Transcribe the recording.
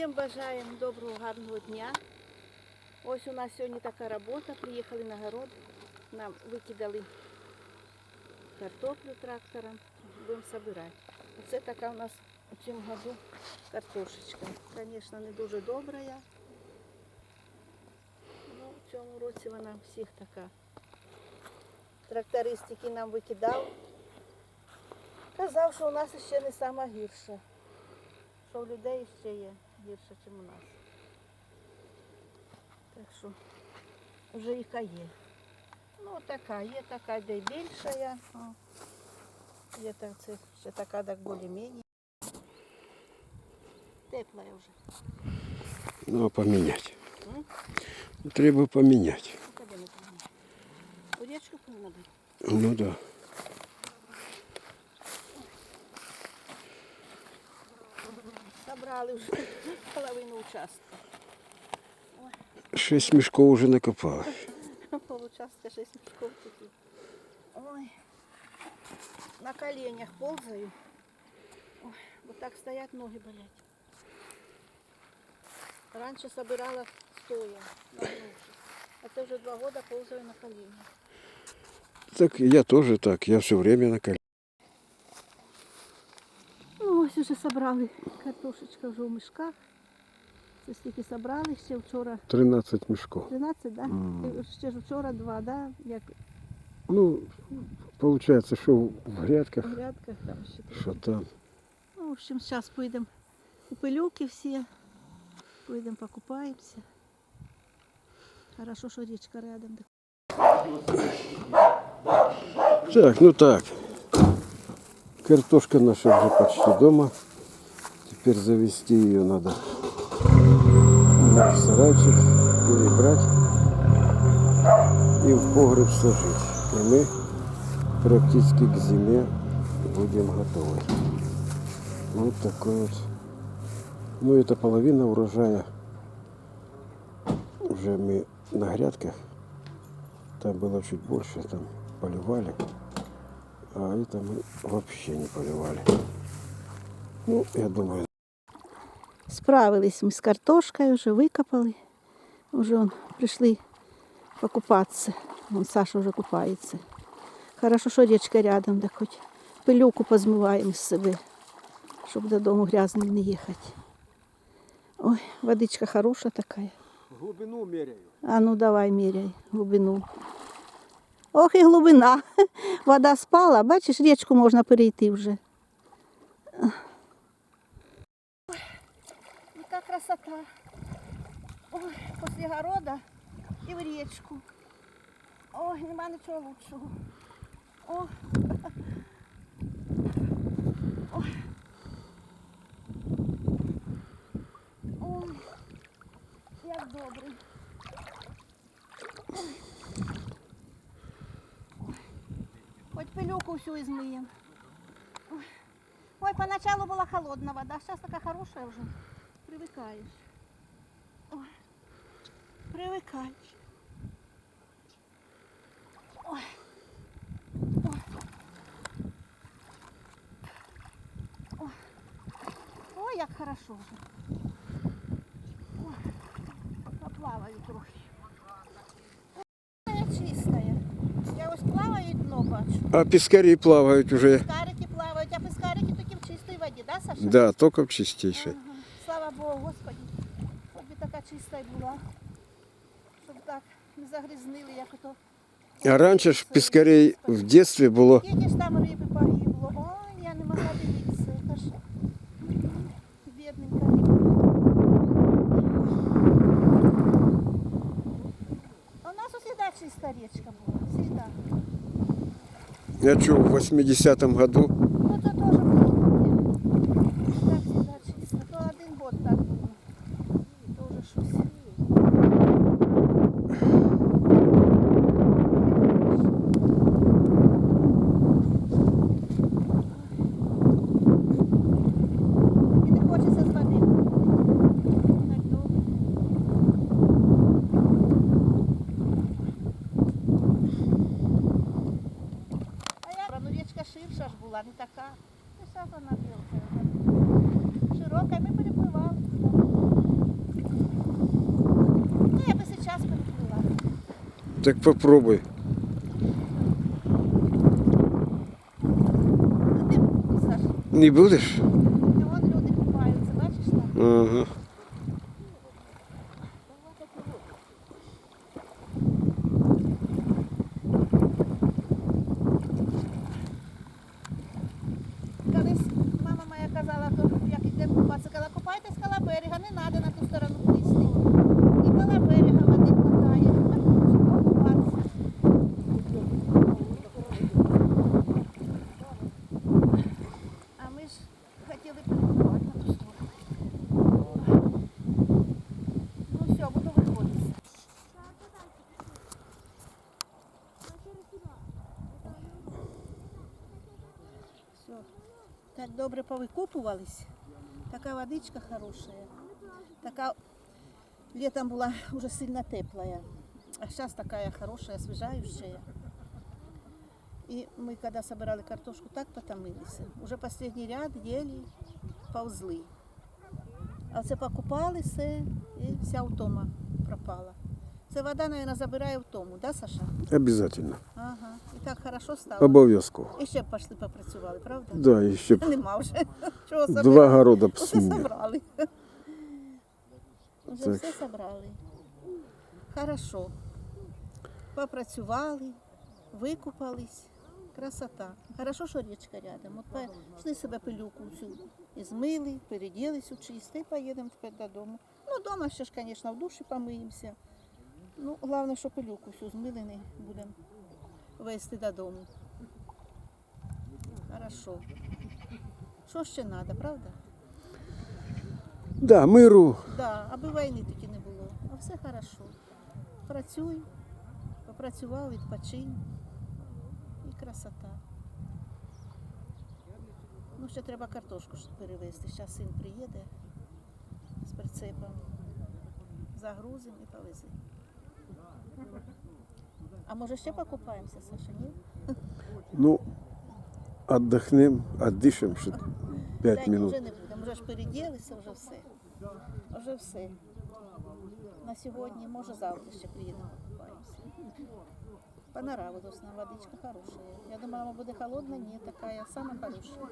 Всім бажаємо доброго, гарного дня. Ось у нас сьогодні така робота. Приїхали на город, нам викидали картоплю трактором, будемо збирати. Оце така у нас у цьому году картошечка. Звісно, не дуже добра. Ну, в цьому році вона всіх така. Тракторист, який нам викидав, казав, що у нас ще не сама гірша що в людей ще є гірше, ніж у нас. Так що вже яка є. Ну така, є така, де й більша. я, О. Є так, це ще така, так більш-менш. Тепла я вже. Ну, а поміняти. М? Треба поміняти. Ну, куди не помню. Урічку повинна бути. Ну да. Забрали вже половину участка. Шість мішків вже накопали. Получастка 6 мешков таких. Ой, на коленях ползаю. Ой, вот так стоять, ноги болят. Раньше собирала стоя, нагнувшись. А це вже два года ползаю на коленях. Так я теж так, я все время на колі. Ну, ось уже собрали картошечка вже в мішках. Це стільки собрали, ще вчора 13 мішків. 13, да? Мгм. Ще ж вчора два, да? Як Ну, виходить, що в грядках, в грядках там ще. трохи. що там. Ну, в общем, сейчас поїдемо у пилюки всі. Поїдемо покупаємося. Хорошо, що річка рядом. Так, ну так. Картошка наша уже почти дома. Теперь завести ее надо в сарайчик, перебрать и в погреб сложить. И мы практически к зиме будем готовы. Вот такой вот. Ну, это половина урожая. Уже мы на грядках. Там было чуть больше, там поливали А это мы вообще не поливали. Ну, я думаю, Справились ми з картошкою, вже викопали. Вже он, прийшли покупатися. Вон Саша вже купається. Хорошо, що річка рядом, де хоч пилюку позмиваємо з себе, щоб додому грязним не їхати. Ой, водичка хороша така. глубину меряю. А ну давай міряй глибину. Ох і глибина. Вода спала, бачиш, річку можна перейти вже. Ой, яка красота. Ой, після города і в річку. Ой, нема нічого лучшого. О. Ой. Ой, як добре. Хоть пилюку всю измыем. Ой. Поначалу была холодная вода, сейчас такая хорошая уже. Привыкаешь. Ой. Привыкаешь. Ой. Ой. Ой. Ой, як хорошо вже. Ой. Поплаваю трохи. Ой, чистая. Я ось плаваю дно бачу. А пескари плавают уже. Пискарики плавають, а пискарики тільки в чистій воді, да, Саша? Да, только в чистейшей. Ага. Слава Богу, Господи, щоб би така чиста й була. Щоб так не загрізнили, як ото. А раньше ж пескарей в детстве было Скільки ж там риби погибло. Ой, я не могла дивитися. Це ж бідненька риба. А У нас усегда чиста річка була. Всегда. Я что, в 80-м году така. Вся вона білка. Широка, і ми перепливали. Ну, я бы сейчас перепливала. Так попробуй. Ну, Не будешь? І вон люди купаються, бачиш там? Ага. Так добре повикупувались. Така водичка хорошая. Така летом була уже сильно теплая. А сейчас такая хорошая, освежающая. И мы, когда собирали картошку, так потомились. Уже последний ряд ели, повзли. А це покупалися і вся втома пропала. Це вода, мабуть, забирає втому, да, Саша? Обязательно. Ага. І так хорошо стало. Обов'язково. І ще б пішли попрацювали, правда? Да, і ще б Нема вже. Чого два города б Усе сміли. собрали. Вже Так. все собрали. Хорошо. Попрацювали, викупались. Красота. Хорошо, що річка рядом. От пішли себе пилюку всю і змили, переділись у чисте і поїдемо тепер додому. Ну, вдома ще ж, звісно, в душі помиємося. Ну, головне, що пилюку всю змили, не будемо везти додому. Хорошо. Що ще треба, правда? Да, миру. Да, аби війни тільки не було. А все хорошо. Працюй, попрацював, відпочинь. І красота. Ну, ще треба картошку перевезти. Зараз син приїде з прицепом. Загрузимо і повеземо. А може ще покупаємося, Саша, ні? Ну, отдохнем, отдышим ще 5 Та ні, минут. вже не будемо. Вже ж переділися, вже все. Вже все. На сьогодні, може завтра ще приїдемо покупаємося. Понравилась нам водичка хорошая. Я думала, она будет холодная, нет, такая самая хорошая.